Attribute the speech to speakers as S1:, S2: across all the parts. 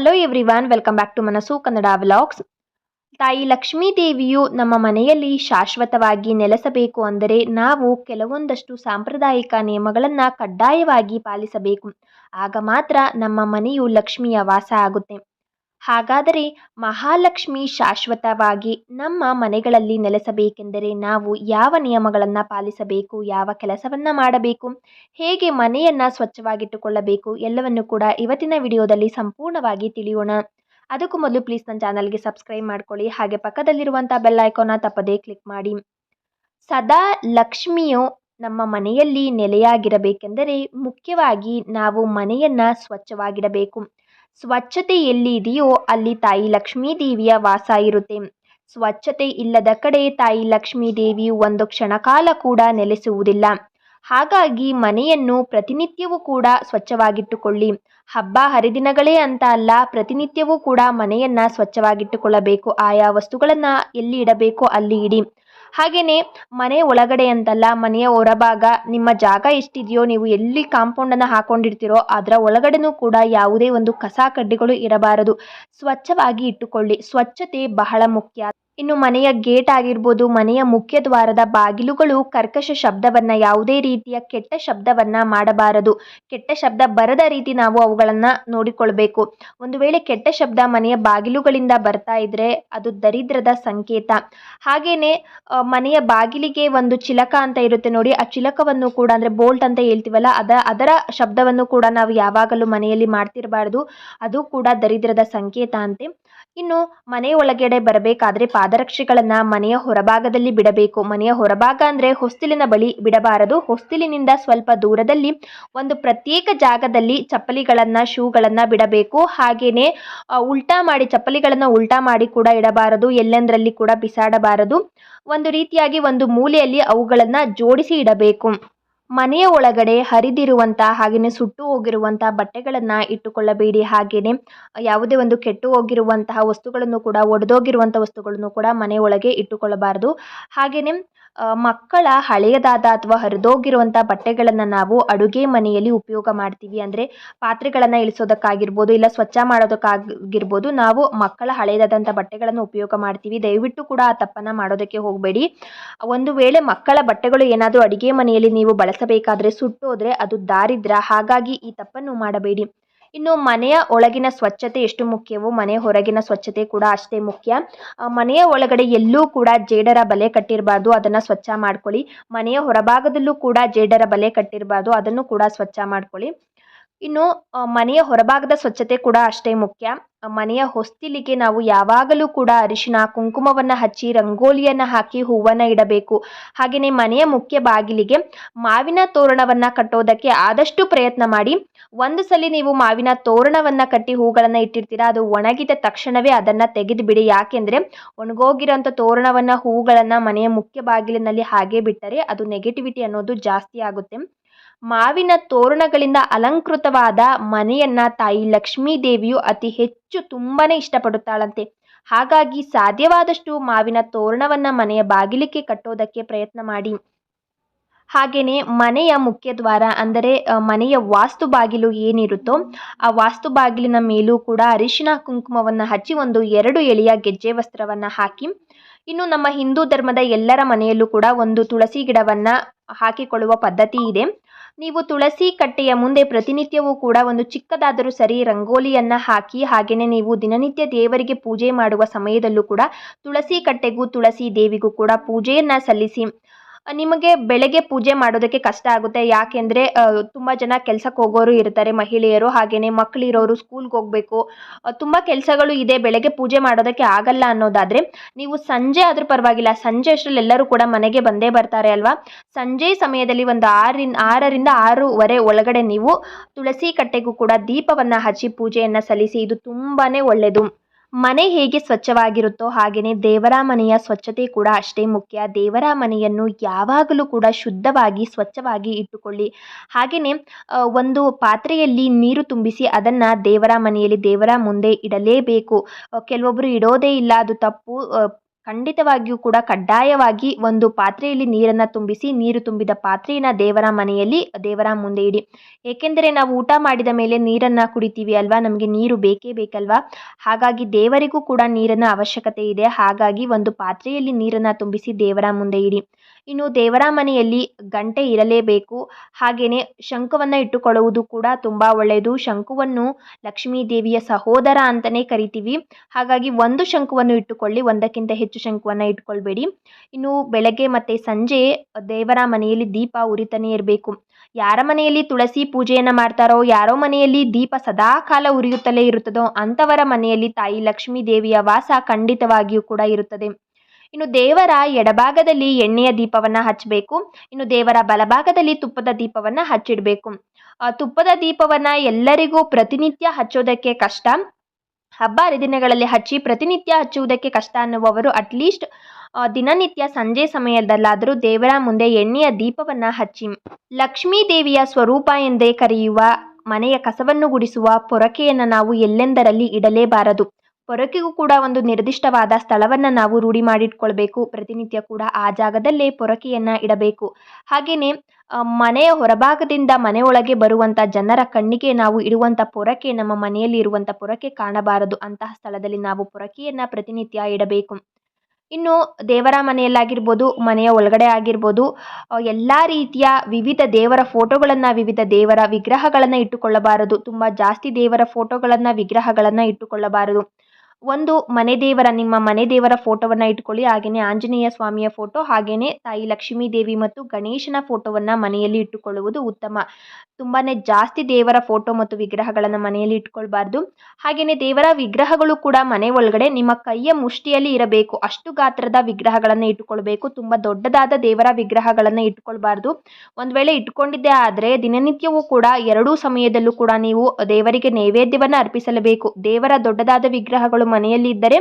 S1: Hello everyone welcome back to Manasu Kannada vlogs ತಾಯಿ ಲಕ್ಷ್ಮೀ ದೇವಿಯು ನಮ್ಮ ಮನೆಯಲ್ಲಿ ಶಾಶ್ವತವಾಗಿ ನೆಲೆಸಬೇಕು ಅಂದರೆ ನಾವು ಕೆಲವೊಂದಷ್ಟು ಸಾಂಪ್ರದಾಯಿಕ ನಿಯಮಗಳನ್ನು ಕಡ್ಡಾಯವಾಗಿ ಪಾಲಿಸಬೇಕು. ಆಗ ಮಾತ್ರ ನಮ್ಮ ಮನೆಯು ಲಕ್ಷ್ಮಿಯ ವಾಸ ಆಗುತ್ತೆ. ಹಾಗಾದರೆ ಮಹಾಲಕ್ಷ್ಮಿ ಶಾಶ್ವತವಾಗಿ ನಮ್ಮ ಮನೆಗಳಲ್ಲಿ ನೆಲೆಸಬೇಕೆಂದರೆ ನಾವು ಯಾವ ನಿಯಮಗಳನ್ನು ಪಾಲಿಸಬೇಕು, ಯಾವ ಕೆಲಸವನ್ನು ಮಾಡಬೇಕು, ಹೇಗೆ ಮನೆಯನ್ನು ಸ್ವಚ್ಛವಾಗಿಟ್ಟುಕೊಳ್ಳಬೇಕು ಎಲ್ಲವನ್ನು ಕೂಡ ಇವತ್ತಿನ ವಿಡಿಯೋದಲ್ಲಿ ಸಂಪೂರ್ಣವಾಗಿ ತಿಳಿಯೋಣ. ಅದಕ್ಕೂ ಮೊದಲು ಪ್ಲೀಸ್ ನನ್ನ ಚಾನಲ್ಗೆ ಸಬ್ಸ್ಕ್ರೈಬ್ ಮಾಡ್ಕೊಳ್ಳಿ, ಹಾಗೆ ಪಕ್ಕದಲ್ಲಿರುವಂಥ ಬೆಲ್ ಐಕಾನ್ನ ತಪ್ಪದೇ ಕ್ಲಿಕ್ ಮಾಡಿ. ಸದಾ ಲಕ್ಷ್ಮಿಯು ನಮ್ಮ ಮನೆಯಲ್ಲಿ ನೆಲೆಯಾಗಿರಬೇಕೆಂದರೆ ಮುಖ್ಯವಾಗಿ ನಾವು ಮನೆಯನ್ನು ಸ್ವಚ್ಛವಾಗಿಡಬೇಕು. ಸ್ವಚ್ಛತೆ ಎಲ್ಲಿದೆಯೋ ಅಲ್ಲಿ ತಾಯಿ ಲಕ್ಷ್ಮೀ ದೇವಿಯ ವಾಸ ಇರುತ್ತೆ. ಸ್ವಚ್ಛತೆ ಇಲ್ಲದ ಕಡೆ ತಾಯಿ ಲಕ್ಷ್ಮೀ ದೇವಿಯು ಒಂದು ಕ್ಷಣಕಾಲ ಕೂಡ ನೆಲೆಸುವುದಿಲ್ಲ. ಹಾಗಾಗಿ ಮನೆಯನ್ನು ಪ್ರತಿನಿತ್ಯವೂ ಕೂಡ ಸ್ವಚ್ಛವಾಗಿಟ್ಟುಕೊಳ್ಳಿ. ಹಬ್ಬ ಹರಿದಿನಗಳೇ ಅಂತ ಅಲ್ಲ, ಪ್ರತಿನಿತ್ಯವೂ ಕೂಡ ಮನೆಯನ್ನು ಸ್ವಚ್ಛವಾಗಿಟ್ಟುಕೊಳ್ಳಬೇಕು. ಆಯಾ ವಸ್ತುಗಳನ್ನು ಎಲ್ಲಿ ಇಡಬೇಕೋ ಅಲ್ಲಿ ಇಡಿ. ಹಾಗೆಯೇ ಮನೆ ಒಳಗಡೆ ಅಂತಲ್ಲ, ಮನೆಯ ಹೊರಭಾಗ, ನಿಮ್ಮ ಜಾಗ ಎಷ್ಟಿದೆಯೋ ನೀವು ಎಲ್ಲಿ ಕಾಂಪೌಂಡನ್ನು ಹಾಕೊಂಡಿರ್ತೀರೋ ಅದರ ಒಳಗಡೆನೂ ಕೂಡ ಯಾವುದೇ ಒಂದು ಕಸ ಕಡ್ಡಿಗಳು ಇರಬಾರದು. ಸ್ವಚ್ಛವಾಗಿ ಇಟ್ಟುಕೊಳ್ಳಿ. ಸ್ವಚ್ಛತೆ ಬಹಳ ಮುಖ್ಯ. ಇನ್ನು ಮನೆಯ ಗೇಟ್ ಆಗಿರ್ಬೋದು, ಮನೆಯ ಮುಖ್ಯ ದ್ವಾರದ ಬಾಗಿಲುಗಳು ಕರ್ಕಶ ಶಬ್ದವನ್ನು, ಯಾವುದೇ ರೀತಿಯ ಕೆಟ್ಟ ಶಬ್ದವನ್ನು ಮಾಡಬಾರದು. ಕೆಟ್ಟ ಶಬ್ದ ಬರದ ರೀತಿ ನಾವು ಅವುಗಳನ್ನು ನೋಡಿಕೊಳ್ಬೇಕು. ಒಂದು ವೇಳೆ ಕೆಟ್ಟ ಶಬ್ದ ಮನೆಯ ಬಾಗಿಲುಗಳಿಂದ ಬರ್ತಾ ಇದ್ರೆ ಅದು ದರಿದ್ರದ ಸಂಕೇತ. ಹಾಗೆಯೇ ಮನೆಯ ಬಾಗಿಲಿಗೆ ಒಂದು ಚಿಲಕ ಅಂತ ಇರುತ್ತೆ ನೋಡಿ, ಆ ಚಿಲಕವನ್ನು ಕೂಡ ಅಂದರೆ ಬೋಲ್ಟ್ ಅಂತ ಹೇಳ್ತೀವಲ್ಲ, ಅದ, ಅದರ ಶಬ್ದವನ್ನು ಕೂಡ ನಾವು ಯಾವಾಗಲೂ ಮನೆಯಲ್ಲಿ ಮಾಡ್ತಿರಬಾರ್ದು. ಅದು ಕೂಡ ದರಿದ್ರದ ಸಂಕೇತ ಅಂತೆ. ಇನ್ನು ಮನೆಯ ಒಳಗಡೆ ಬರಬೇಕಾದ್ರೆ ಪಾದರಕ್ಷೆಗಳನ್ನು ಮನೆಯ ಹೊರಭಾಗದಲ್ಲಿ ಬಿಡಬೇಕು. ಮನೆಯ ಹೊರಭಾಗ ಅಂದರೆ ಹೊಸ್ತಿಲಿನ ಬಳಿ ಬಿಡಬಾರದು. ಹೊಸ್ತಿಲಿನಿಂದ ಸ್ವಲ್ಪ ದೂರದಲ್ಲಿ ಒಂದು ಪ್ರತ್ಯೇಕ ಜಾಗದಲ್ಲಿ ಚಪ್ಪಲಿಗಳನ್ನು, ಶೂಗಳನ್ನು ಬಿಡಬೇಕು. ಹಾಗೆಯೇ ಉಲ್ಟಾ ಮಾಡಿ, ಚಪ್ಪಲಿಗಳನ್ನು ಉಲ್ಟಾ ಮಾಡಿ ಕೂಡ ಇಡಬಾರದು. ಎಲ್ಲೆಂದರಲ್ಲಿ ಕೂಡ ಬಿಸಾಡಬಾರದು. ಒಂದು ರೀತಿಯಾಗಿ ಒಂದು ಮೂಲೆಯಲ್ಲಿ ಅವುಗಳನ್ನು ಜೋಡಿಸಿ ಇಡಬೇಕು. ಮನೆಯ ಒಳಗಡೆ ಹರಿದಿರುವಂಥ ಹಾಗೆಯೇ ಸುಟ್ಟು ಹೋಗಿರುವಂಥ ಬಟ್ಟೆಗಳನ್ನು ಇಟ್ಟುಕೊಳ್ಳಬೇಡಿ. ಹಾಗೆಯೇ ಯಾವುದೇ ಒಂದು ಕೆಟ್ಟು ಹೋಗಿರುವಂತಹ ವಸ್ತುಗಳನ್ನು ಕೂಡ ಒಡೆದೋಗಿರುವಂಥ ವಸ್ತುಗಳನ್ನು ಕೂಡ ಮನೆ ಒಳಗೆ ಇಟ್ಟುಕೊಳ್ಳಬಾರದು. ಹಾಗೆಯೇ ಮಕ್ಕಳ ಹಳೆಯದಾದ ಅಥವಾ ಹರಿದೋಗಿರುವಂಥ ಬಟ್ಟೆಗಳನ್ನು ನಾವು ಅಡುಗೆ ಮನೆಯಲ್ಲಿ ಉಪಯೋಗ ಮಾಡ್ತೀವಿ ಅಂದರೆ ಪಾತ್ರೆಗಳನ್ನು ಇಳಿಸೋದಕ್ಕಾಗಿರ್ಬೋದು ಇಲ್ಲ ಸ್ವಚ್ಛ ಮಾಡೋದಕ್ಕಾಗಿರ್ಬೋದು ನಾವು ಮಕ್ಕಳ ಹಳೆಯದಾದಂಥ ಬಟ್ಟೆಗಳನ್ನು ಉಪಯೋಗ ಮಾಡ್ತೀವಿ. ದಯವಿಟ್ಟು ಕೂಡ ಆ ತಪ್ಪನ್ನು ಮಾಡೋದಕ್ಕೆ ಹೋಗಬೇಡಿ. ಒಂದು ವೇಳೆ ಮಕ್ಕಳ ಬಟ್ಟೆಗಳು ಏನಾದರೂ ಅಡುಗೆ ಮನೆಯಲ್ಲಿ ನೀವು ಬಳಸಬೇಕಾದ್ರೆ ಸುಟ್ಟೋದ್ರೆ ಅದು ದಾರಿದ್ರ. ಹಾಗಾಗಿ ಈ ತಪ್ಪನ್ನು ಮಾಡಬೇಡಿ. ಇನ್ನು ಮನೆಯ ಒಳಗಿನ ಸ್ವಚ್ಛತೆ ಎಷ್ಟು ಮುಖ್ಯವೋ, ಮನೆ ಹೊರಗಿನ ಸ್ವಚ್ಛತೆ ಕೂಡ ಅಷ್ಟೇ ಮುಖ್ಯ. ಮನೆಯ ಒಳಗಡೆ ಎಲ್ಲೂ ಕೂಡ ಜೇಡರ ಬಲೆ ಕಟ್ಟಿರಬಾರ್ದು, ಅದನ್ನು ಸ್ವಚ್ಛ ಮಾಡ್ಕೊಳ್ಳಿ. ಮನೆಯ ಹೊರಭಾಗದಲ್ಲೂ ಕೂಡ ಜೇಡರ ಬಲೆ ಕಟ್ಟಿರಬಾರ್ದು, ಅದನ್ನು ಕೂಡ ಸ್ವಚ್ಛ ಮಾಡ್ಕೊಳ್ಳಿ. ಇನ್ನು ಮನೆಯ ಹೊರಭಾಗದ ಸ್ವಚ್ಛತೆ ಕೂಡ ಅಷ್ಟೇ ಮುಖ್ಯ. ಮನೆಯ ಹೊಸ್ತಿಲಿಗೆ ನಾವು ಯಾವಾಗಲೂ ಕೂಡ ಅರಿಶಿನ ಕುಂಕುಮವನ್ನು ಹಚ್ಚಿ, ರಂಗೋಲಿಯನ್ನು ಹಾಕಿ ಹೂವನ್ನು ಇಡಬೇಕು. ಹಾಗೆಯೇ ಮನೆಯ ಮುಖ್ಯ ಬಾಗಿಲಿಗೆ ಮಾವಿನ ತೋರಣವನ್ನು ಕಟ್ಟೋದಕ್ಕೆ ಆದಷ್ಟು ಪ್ರಯತ್ನ ಮಾಡಿ. ಒಂದು ಸಲ ನೀವು ಮಾವಿನ ತೋರಣವನ್ನು ಕಟ್ಟಿ ಹೂಗಳನ್ನು ಇಟ್ಟಿರ್ತೀರಾ, ಅದು ಒಣಗಿದ ತಕ್ಷಣವೇ ಅದನ್ನು ತೆಗೆದು ಬಿಡಿ ಯಾಕೆಂದರೆ, ಒಣಗೋಗಿರೋಂಥ ತೋರಣವನ್ನು, ಹೂಗಳನ್ನು ಮನೆಯ ಮುಖ್ಯ ಬಾಗಿಲಿನಲ್ಲಿ ಹಾಗೆ ಬಿಟ್ಟರೆ ಅದು ನೆಗೆಟಿವಿಟಿ ಅನ್ನೋದು ಜಾಸ್ತಿ ಆಗುತ್ತೆ. ಮಾವಿನ ತೋರಣಗಳಿಂದ ಅಲಂಕೃತವಾದ ಮನೆಯನ್ನ ತಾಯಿ ಲಕ್ಷ್ಮೀ ದೇವಿಯು ಅತಿ ಹೆಚ್ಚು ತುಂಬಾ ಇಷ್ಟಪಡುತ್ತಾಳಂತೆ. ಹಾಗಾಗಿ ಸಾಧ್ಯವಾದಷ್ಟು ಮಾವಿನ ತೋರಣವನ್ನ ಮನೆಯ ಬಾಗಿಲಿಗೆ ಕಟ್ಟೋದಕ್ಕೆ ಪ್ರಯತ್ನ ಮಾಡಿ. ಹಾಗೆಯೇ ಮನೆಯ ಮುಖ್ಯ ದ್ವಾರ ಅಂದರೆ ಮನೆಯ ವಾಸ್ತು ಬಾಗಿಲು ಏನಿರುತ್ತೋ, ಆ ವಾಸ್ತು ಬಾಗಿಲಿನ ಮೇಲೂ ಕೂಡ ಅರಿಶಿನ ಕುಂಕುಮವನ್ನು ಹಚ್ಚಿ ಒಂದು ಎರಡು ಎಳೆಯ ಗೆಜ್ಜೆ ವಸ್ತ್ರವನ್ನು ಹಾಕಿ, ಇನ್ನು ನಮ್ಮ ಹಿಂದೂ ಧರ್ಮದ ಎಲ್ಲರ ಮನೆಯಲ್ಲೂ ಕೂಡ ಒಂದು ತುಳಸಿ ಗಿಡವನ್ನು ಹಾಕಿಕೊಳ್ಳುವ ಪದ್ಧತಿ ಇದೆ. ನೀವು ತುಳಸಿ ಕಟ್ಟೆಯ ಮುಂದೆ ಪ್ರತಿನಿತ್ಯವೂ ಕೂಡ ಒಂದು ಚಿಕ್ಕದಾದರೂ ಸರಿ ರಂಗೋಲಿಯನ್ನು ಹಾಕಿ ಹಾಗೆಯೇ ನೀವು ದಿನನಿತ್ಯ ದೇವರಿಗೆ ಪೂಜೆ ಮಾಡುವ ಸಮಯದಲ್ಲೂ ಕೂಡ ತುಳಸಿ ಕಟ್ಟೆಗೂ ತುಳಸಿ ದೇವಿಗೂ ಕೂಡ ಪೂಜೆಯನ್ನು ಸಲ್ಲಿಸಿ ನಿಮಗೆ ಬೆಳಗ್ಗೆ ಪೂಜೆ ಮಾಡೋದಕ್ಕೆ ಕಷ್ಟ ಆಗುತ್ತೆ. ಯಾಕೆಂದರೆ ತುಂಬ ಜನ ಕೆಲ್ಸಕ್ಕೆ ಹೋಗೋರು ಇರ್ತಾರೆ ಮಹಿಳೆಯರು ಹಾಗೆಯೇ ಮಕ್ಕಳಿರೋರು ಸ್ಕೂಲ್ಗೆ ಹೋಗಬೇಕು. ತುಂಬ ಕೆಲಸಗಳು ಇದೆ, ಬೆಳಗ್ಗೆ ಪೂಜೆ ಮಾಡೋದಕ್ಕೆ ಆಗಲ್ಲ ಅನ್ನೋದಾದರೆ, ನೀವು ಸಂಜೆ ಆದರೂ ಪರವಾಗಿಲ್ಲ, ಸಂಜೆ ಅಷ್ಟರಲ್ಲಿ ಎಲ್ಲರೂ ಕೂಡ ಮನೆಗೆ ಬಂದೇ ಬರ್ತಾರೆ ಅಲ್ವಾ? ಸಂಜೆ ಸಮಯದಲ್ಲಿ ಒಂದು ಆರಿನ, ಆರರಿಂದ ಆರೂವರೆ ಒಳಗಡೆ ನೀವು ತುಳಸಿ ಕಟ್ಟೆಗೂ ಕೂಡ ದೀಪವನ್ನು ಹಚ್ಚಿ ಪೂಜೆಯನ್ನು ಸಲ್ಲಿಸಿ, ಇದು ತುಂಬಾ ಒಳ್ಳೆಯದು ಮನೆ ಹೇಗೆ ಸ್ವಚ್ಛವಾಗಿರುತ್ತೋ ಹಾಗೆಯೇ ದೇವರ ಮನೆಯ ಸ್ವಚ್ಛತೆ ಕೂಡ ಅಷ್ಟೇ ಮುಖ್ಯ. ದೇವರ ಮನೆಯನ್ನು ಯಾವಾಗಲೂ ಕೂಡ ಶುದ್ಧವಾಗಿ, ಸ್ವಚ್ಛವಾಗಿ ಇಟ್ಟುಕೊಳ್ಳಿ. ಹಾಗೆಯೇ ಒಂದು ಪಾತ್ರೆಯಲ್ಲಿ ನೀರು ತುಂಬಿಸಿ ಅದನ್ನು ದೇವರ ಮನೆಯಲ್ಲಿ ದೇವರ ಮುಂದೆ ಇಡಲೇಬೇಕು. ಕೆಲವೊಬ್ಬರು ಇಡೋದೇ ಇಲ್ಲ, ಅದು ತಪ್ಪು. ಖಂಡಿತವಾಗಿಯೂ ಕೂಡ ಕಡ್ಡಾಯವಾಗಿ ಒಂದು ಪಾತ್ರೆಯಲ್ಲಿ ನೀರನ್ನು ತುಂಬಿಸಿ, ನೀರು ತುಂಬಿದ ಪಾತ್ರೆಯನ್ನ ದೇವರ ಮನೆಯಲ್ಲಿ, ದೇವರ ಮುಂದೆ ಇಡಿ. ಏಕೆಂದರೆ ನಾವು ಊಟ ಮಾಡಿದ ಮೇಲೆ ನೀರನ್ನು ಕುಡಿತೀವಿ ಅಲ್ವಾ? ನಮಗೆ ನೀರು ಬೇಕೇ ಬೇಕಲ್ವಾ? ಹಾಗಾಗಿ ದೇವರಿಗೂ ಕೂಡ ನೀರಿನ ಅವಶ್ಯಕತೆ ಇದೆ. ಹಾಗಾಗಿ ಒಂದು ಪಾತ್ರೆಯಲ್ಲಿ ನೀರನ್ನು ತುಂಬಿಸಿ ದೇವರ ಮುಂದೆ ಇಡಿ. ಇನ್ನು ದೇವರ ಮನೆಯಲ್ಲಿ ಗಂಟೆ ಇರಲೇಬೇಕು. ಹಾಗೆಯೇ ಶಂಖವನ್ನು ಇಟ್ಟುಕೊಳ್ಳುವುದು ಕೂಡ ತುಂಬ ಒಳ್ಳೆಯದು. ಶಂಖವನ್ನು ಲಕ್ಷ್ಮೀ ದೇವಿಯ ಸಹೋದರ ಅಂತಲೇ ಕರಿತೀವಿ. ಹಾಗಾಗಿ ಒಂದು ಶಂಖವನ್ನು ಇಟ್ಟುಕೊಳ್ಳಿ, ಒಂದಕ್ಕಿಂತ ಹೆಚ್ಚು ಶಂಖವನ್ನು ಇಟ್ಕೊಳ್ಬೇಡಿ. ಇನ್ನು ಬೆಳಗ್ಗೆ ಮತ್ತು ಸಂಜೆ ದೇವರ ಮನೆಯಲ್ಲಿ ದೀಪ ಉರಿತನೇ ಇರಬೇಕು. ಯಾರ ಮನೆಯಲ್ಲಿ ತುಳಸಿ ಪೂಜೆಯನ್ನು ಮಾಡ್ತಾರೋ, ಯಾರೋ ಮನೆಯಲ್ಲಿ ದೀಪ ಸದಾ ಕಾಲ ಉರಿಯುತ್ತಲೇ ಇರುತ್ತದೋ ಅಂಥವರ ಮನೆಯಲ್ಲಿ ತಾಯಿ ಲಕ್ಷ್ಮೀ ದೇವಿಯ ವಾಸ ಖಂಡಿತವಾಗಿಯೂ ಕೂಡ ಇರುತ್ತದೆ. ಇನ್ನು ದೇವರ ಎಡಭಾಗದಲ್ಲಿ ಎಣ್ಣೆಯ ದೀಪವನ್ನು ಹಚ್ಚಬೇಕು ಇನ್ನು ದೇವರ ಬಲಭಾಗದಲ್ಲಿ ತುಪ್ಪದ ದೀಪವನ್ನು ಹಚ್ಚಿಡಬೇಕು. ತುಪ್ಪದ ದೀಪವನ್ನು ಎಲ್ಲರಿಗೂ ಪ್ರತಿನಿತ್ಯ ಹಚ್ಚೋದಕ್ಕೆ ಕಷ್ಟ. ಹಬ್ಬ ಹರಿದಿನಗಳಲ್ಲಿ ಹಚ್ಚಿ ಪ್ರತಿನಿತ್ಯ ಹಚ್ಚುವುದಕ್ಕೆ ಕಷ್ಟ ಅನ್ನುವವರು ಅಟ್ಲೀಸ್ಟ್ ದಿನನಿತ್ಯ ಸಂಜೆ ಸಮಯದಲ್ಲಾದರೂ ದೇವರ ಮುಂದೆ ಎಣ್ಣೆಯ ದೀಪವನ್ನು ಹಚ್ಚಿ. ಲಕ್ಷ್ಮೀ ದೇವಿಯ ಸ್ವರೂಪ ಎಂದೇ ಕರೆಯುವ ಮನೆಯ ಕಸವನ್ನು ಗುಡಿಸುವ ಪೊರಕೆಯನ್ನು ನಾವು ಎಲ್ಲೆಂದರಲ್ಲಿ ಇಡಲೇಬಾರದು. ಪೊರಕೆಗೂ ಕೂಡ ಒಂದು ನಿರ್ದಿಷ್ಟವಾದ ಸ್ಥಳವನ್ನು ನಾವು ರೂಢಿ ಮಾಡಿಟ್ಕೊಳ್ಬೇಕು. ಪ್ರತಿನಿತ್ಯ ಕೂಡ ಆ ಜಾಗದಲ್ಲೇ ಪೊರಕೆಯನ್ನು ಇಡಬೇಕು. ಹಾಗೆಯೇ ಮನೆಯ ಹೊರಭಾಗದಿಂದ ಮನೆಯೊಳಗೆ ಬರುವಂಥ ಜನರ ಕಣ್ಣಿಗೆ ನಾವು ಇಡುವಂಥ ಪೊರಕೆ, ನಮ್ಮ ಮನೆಯಲ್ಲಿ ಇರುವಂಥ ಪೊರಕೆ ಕಾಣಬಾರದು. ಅಂತಹ ಸ್ಥಳದಲ್ಲಿ ನಾವು ಪೊರಕೆಯನ್ನು ಪ್ರತಿನಿತ್ಯ ಇಡಬೇಕು. ಇನ್ನು ದೇವರ ಮನೆಯಲ್ಲಾಗಿರ್ಬೋದು, ಮನೆಯ ಒಳಗಡೆ ಆಗಿರ್ಬೋದು ಎಲ್ಲ ರೀತಿಯ ವಿವಿಧ ದೇವರ ಫೋಟೋಗಳನ್ನು, ವಿವಿಧ ದೇವರ ವಿಗ್ರಹಗಳನ್ನು ಇಟ್ಟುಕೊಳ್ಳಬಾರದು. ತುಂಬ ಜಾಸ್ತಿ ದೇವರ ಫೋಟೋಗಳನ್ನು, ವಿಗ್ರಹಗಳನ್ನು ಇಟ್ಟುಕೊಳ್ಳಬಾರದು. ಒಂದು ಮನೆ ದೇವರ, ನಿಮ್ಮ ಮನೆ ದೇವರ ಫೋಟೋವನ್ನು ಇಟ್ಕೊಳ್ಳಿ. ಹಾಗೆಯೇ ಆಂಜನೇಯ ಸ್ವಾಮಿಯ ಫೋಟೋ ಹಾಗೆಯೇ ತಾಯಿ ಲಕ್ಷ್ಮೀ ದೇವಿ ಮತ್ತು ಗಣೇಶನ ಫೋಟೋವನ್ನು ಮನೆಯಲ್ಲಿ ಇಟ್ಟುಕೊಳ್ಳುವುದು ಉತ್ತಮ. ತುಂಬಾ ಜಾಸ್ತಿ ದೇವರ ಫೋಟೋ ಮತ್ತು ವಿಗ್ರಹಗಳನ್ನು ಮನೆಯಲ್ಲಿ ಇಟ್ಕೊಳ್ಬಾರ್ದು. ಹಾಗೆಯೇ ದೇವರ ವಿಗ್ರಹಗಳು ಕೂಡ ಮನೆ ಒಳಗಡೆ ನಿಮ್ಮ ಕೈಯ ಮುಷ್ಟಿಯಲ್ಲಿ ಇರಬೇಕು. ಅಷ್ಟು ಗಾತ್ರದ ವಿಗ್ರಹಗಳನ್ನು ಇಟ್ಟುಕೊಳ್ಬೇಕು. ತುಂಬ ದೊಡ್ಡದಾದ ದೇವರ ವಿಗ್ರಹಗಳನ್ನು ಇಟ್ಕೊಳ್ಬಾರ್ದು. ಒಂದು ವೇಳೆ ಇಟ್ಕೊಂಡಿದ್ದೆ ಆದರೆ ದಿನನಿತ್ಯವೂ ಕೂಡ ಎರಡೂ ಸಮಯದಲ್ಲೂ ಕೂಡ ನೀವು ದೇವರಿಗೆ ನೈವೇದ್ಯವನ್ನು ಅರ್ಪಿಸಲೇಬೇಕು. ದೇವರ ದೊಡ್ಡದಾದ ವಿಗ್ರಹಗಳು ಮನೆಯಲ್ಲಿ ಇದ್ದರೆ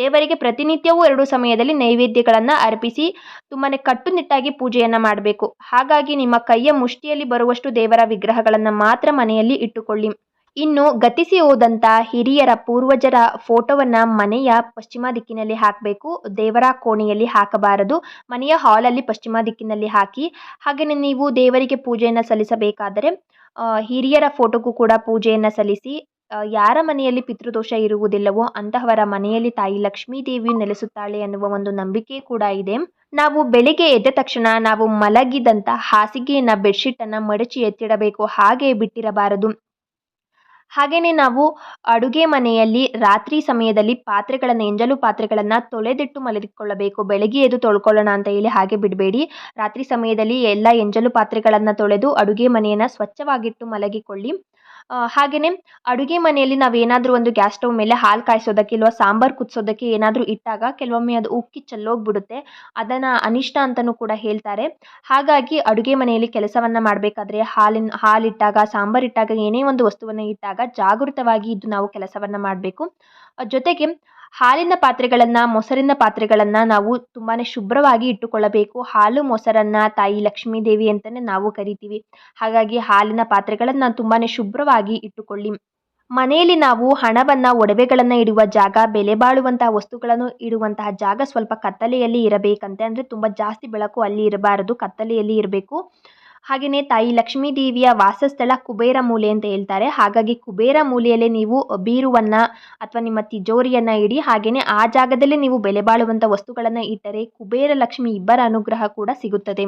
S1: ದೇವರಿಗೆ ಪ್ರತಿನಿತ್ಯವೂ ಎರಡು ಸಮಯದಲ್ಲಿ ನೈವೇದ್ಯಗಳನ್ನು ಅರ್ಪಿಸಿ ತುಂಬಾ ಕಟ್ಟುನಿಟ್ಟಾಗಿ ಪೂಜೆಯನ್ನು ಮಾಡಬೇಕು. ಹಾಗಾಗಿ ನಿಮ್ಮ ಕೈಯ ಮುಷ್ಟಿಯಲ್ಲಿ ಬರುವಷ್ಟು ದೇವರ ವಿಗ್ರಹಗಳನ್ನು ಮಾತ್ರ ಮನೆಯಲ್ಲಿ ಇಟ್ಟುಕೊಳ್ಳಿ. ಇನ್ನು ಗತಿಸಿ ಹೋದಂಥ ಹಿರಿಯರ ಪೂರ್ವಜರ ಫೋಟೋವನ್ನು ಮನೆಯ ಪಶ್ಚಿಮ ದಿಕ್ಕಿನಲ್ಲಿ ಹಾಕಬೇಕು. ದೇವರ ಕೋಣೆಯಲ್ಲಿ ಹಾಕಬಾರದು. ಮನೆಯ ಹಾಲಲ್ಲಿ ಪಶ್ಚಿಮ ದಿಕ್ಕಿನಲ್ಲಿ ಹಾಕಿ. ಹಾಗೆಯೇ ನೀವು ದೇವರಿಗೆ ಪೂಜೆಯನ್ನು ಸಲ್ಲಿಸಬೇಕಾದರೆ ಹಿರಿಯರ ಫೋಟೋಗೂ ಕೂಡ ಪೂಜೆಯನ್ನು ಸಲ್ಲಿಸಿ. ಯಾರ ಮನೆಯಲ್ಲಿ ಪಿತೃದೋಷ ಇರುವುದಿಲ್ಲವೋ ಅಂತಹವರ ಮನೆಯಲ್ಲಿ ತಾಯಿ ಲಕ್ಷ್ಮೀ ದೇವಿಯು ನೆಲೆಸುತ್ತಾಳೆ ಅನ್ನುವ ಒಂದು ನಂಬಿಕೆ ಕೂಡ ಇದೆ. ನಾವು ಬೆಳಿಗ್ಗೆ ಎದ್ದ ತಕ್ಷಣ ನಾವು ಮಲಗಿದಂಥ ಹಾಸಿಗೆಯನ್ನು ಬೆಡ್ಶೀಟನ್ನು ಮಡಚಿ ಎತ್ತಿಡಬೇಕು, ಹಾಗೆ ಬಿಟ್ಟಿರಬಾರದು. ಹಾಗೆಯೇ ನಾವು ಅಡುಗೆ ಮನೆಯಲ್ಲಿ ರಾತ್ರಿ ಸಮಯದಲ್ಲಿ ಪಾತ್ರೆಗಳನ್ನು, ಎಂಜಲು ಪಾತ್ರೆಗಳನ್ನು ತೊಳೆದಿಟ್ಟು ಮಲಗಿಕೊಳ್ಳಬೇಕು. ಬೆಳಗ್ಗೆ ಎದ್ದು ತೊಳ್ಕೊಳ್ಳೋಣ ಅಂತ ಹೇಳಿ ಹಾಗೆ ಬಿಡಬೇಡಿ. ರಾತ್ರಿ ಸಮಯದಲ್ಲಿ ಎಲ್ಲ ಎಂಜಲು ಪಾತ್ರೆಗಳನ್ನು ತೊಳೆದು ಅಡುಗೆ ಮನೆಯನ್ನು ಸ್ವಚ್ಛವಾಗಿಟ್ಟು ಮಲಗಿಕೊಳ್ಳಿ. ಹಾಗೆಯೇ ಅಡುಗೆ ಮನೆಯಲ್ಲಿ ನಾವು ಏನಾದರೂ ಒಂದು ಗ್ಯಾಸ್ ಸ್ಟವ್ ಮೇಲೆ ಹಾಲು ಕಾಯಿಸೋದಕ್ಕೆ ಇಲ್ವಾ, ಸಾಂಬಾರು ಕುದಿಸೋದಕ್ಕೆ ಏನಾದರೂ ಇಟ್ಟಾಗ ಕೆಲವೊಮ್ಮೆ ಅದು ಉಕ್ಕಿ ಚೆಲ್ಲೋಗ್ಬಿಡುತ್ತೆ. ಅದನ್ನು ಅನಿಷ್ಟ ಅಂತಲೂ ಕೂಡ ಹೇಳ್ತಾರೆ. ಹಾಗಾಗಿ ಅಡುಗೆ ಮನೆಯಲ್ಲಿ ಕೆಲಸವನ್ನು ಮಾಡಬೇಕಾದ್ರೆ ಹಾಲಿನ ಹಾಲಿಟ್ಟಾಗ ಸಾಂಬಾರು ಇಟ್ಟಾಗ, ಏನೇ ಒಂದು ವಸ್ತುವನ್ನು ಇಟ್ಟಾಗ ಜಾಗೃತವಾಗಿ ಇದ್ದು ನಾವು ಕೆಲಸವನ್ನು ಮಾಡಬೇಕು. ಜೊತೆಗೆ ಹಾಲಿನ ಪಾತ್ರೆಗಳನ್ನು, ಮೊಸರಿನ ಪಾತ್ರೆಗಳನ್ನು ನಾವು ತುಂಬಾ ಶುಭ್ರವಾಗಿ ಇಟ್ಟುಕೊಳ್ಳಬೇಕು. ಹಾಲು, ಮೊಸರನ್ನು ತಾಯಿ ಲಕ್ಷ್ಮೀ ದೇವಿ ಅಂತಲೇ ನಾವು ಕರಿತೀವಿ. ಹಾಗಾಗಿ ಹಾಲಿನ ಪಾತ್ರೆಗಳನ್ನು ತುಂಬಾ ಶುಭ್ರವಾಗಿ ಇಟ್ಟುಕೊಳ್ಳಿ. ಮನೆಯಲ್ಲಿ ನಾವು ಹಣವನ್ನು, ಒಡವೆಗಳನ್ನು ಇಡುವ ಜಾಗ, ಬೆಲೆ ಬಾಳುವಂತಹ ವಸ್ತುಗಳನ್ನು ಇಡುವಂತಹ ಜಾಗ ಸ್ವಲ್ಪ ಕತ್ತಲೆಯಲ್ಲಿ ಇರಬೇಕಂತೆ. ಅಂದರೆ ತುಂಬ ಜಾಸ್ತಿ ಬೆಳಕು ಅಲ್ಲಿ ಇರಬಾರದು, ಕತ್ತಲೆಯಲ್ಲಿ ಇರಬೇಕು. ಹಾಗೆಯೇ ತಾಯಿ ಲಕ್ಷ್ಮೀ ದೇವಿಯ ವಾಸಸ್ಥಳ ಕುಬೇರ ಮೂಲೆ ಅಂತ ಹೇಳ್ತಾರೆ. ಹಾಗಾಗಿ ಕುಬೇರ ಮೂಲೆಯಲ್ಲೇ ನೀವು ಬೀರುವನ್ನ ಅಥವಾ ನಿಮ್ಮ ತಿಜೋರಿಯನ್ನು ಇಡಿ, ಹಾಗೆಯೇ ಆ ಜಾಗದಲ್ಲಿ ನೀವು ಬೆಲೆ ಬಾಳುವಂಥ ವಸ್ತುಗಳನ್ನು ಇಟ್ಟರೆ ಕುಬೇರ ಲಕ್ಷ್ಮಿ ಇಬ್ಬರ ಅನುಗ್ರಹ ಕೂಡ ಸಿಗುತ್ತದೆ.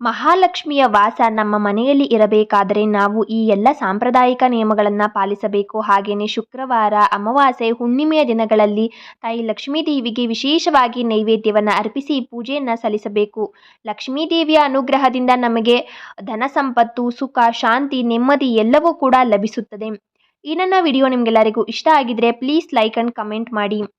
S1: ಮಹಾಲಕ್ಷ್ಮಿಯ ವಾಸ ನಮ್ಮ ಮನೆಯಲ್ಲಿ ಇರಬೇಕಾದರೆ ನಾವು ಈ ಎಲ್ಲ ಸಾಂಪ್ರದಾಯಿಕ ನಿಯಮಗಳನ್ನು ಪಾಲಿಸಬೇಕು. ಹಾಗೆಯೇ ಶುಕ್ರವಾರ, ಅಮಾವಾಸ್ಯೆ, ಹುಣ್ಣಿಮೆಯ ದಿನಗಳಲ್ಲಿ ತಾಯಿ ಲಕ್ಷ್ಮೀ ದೇವಿಗೆ ವಿಶೇಷವಾಗಿ ನೈವೇದ್ಯವನ್ನು ಅರ್ಪಿಸಿ ಪೂಜೆಯನ್ನು ಸಲ್ಲಿಸಬೇಕು. ಲಕ್ಷ್ಮೀ ದೇವಿಯ ಅನುಗ್ರಹದಿಂದ ನಮಗೆ ಧನ ಸಂಪತ್ತು, ಸುಖ, ಶಾಂತಿ, ನೆಮ್ಮದಿ ಎಲ್ಲವೂ ಕೂಡ ಲಭಿಸುತ್ತದೆ. ಈ ನನ್ನ ವಿಡಿಯೋ ನಿಮಗೆಲ್ಲರಿಗೂ ಇಷ್ಟ ಆಗಿದ್ರೆ ಪ್ಲೀಸ್ ಲೈಕ್ ಆ್ಯಂಡ್ ಕಮೆಂಟ್ ಮಾಡಿ.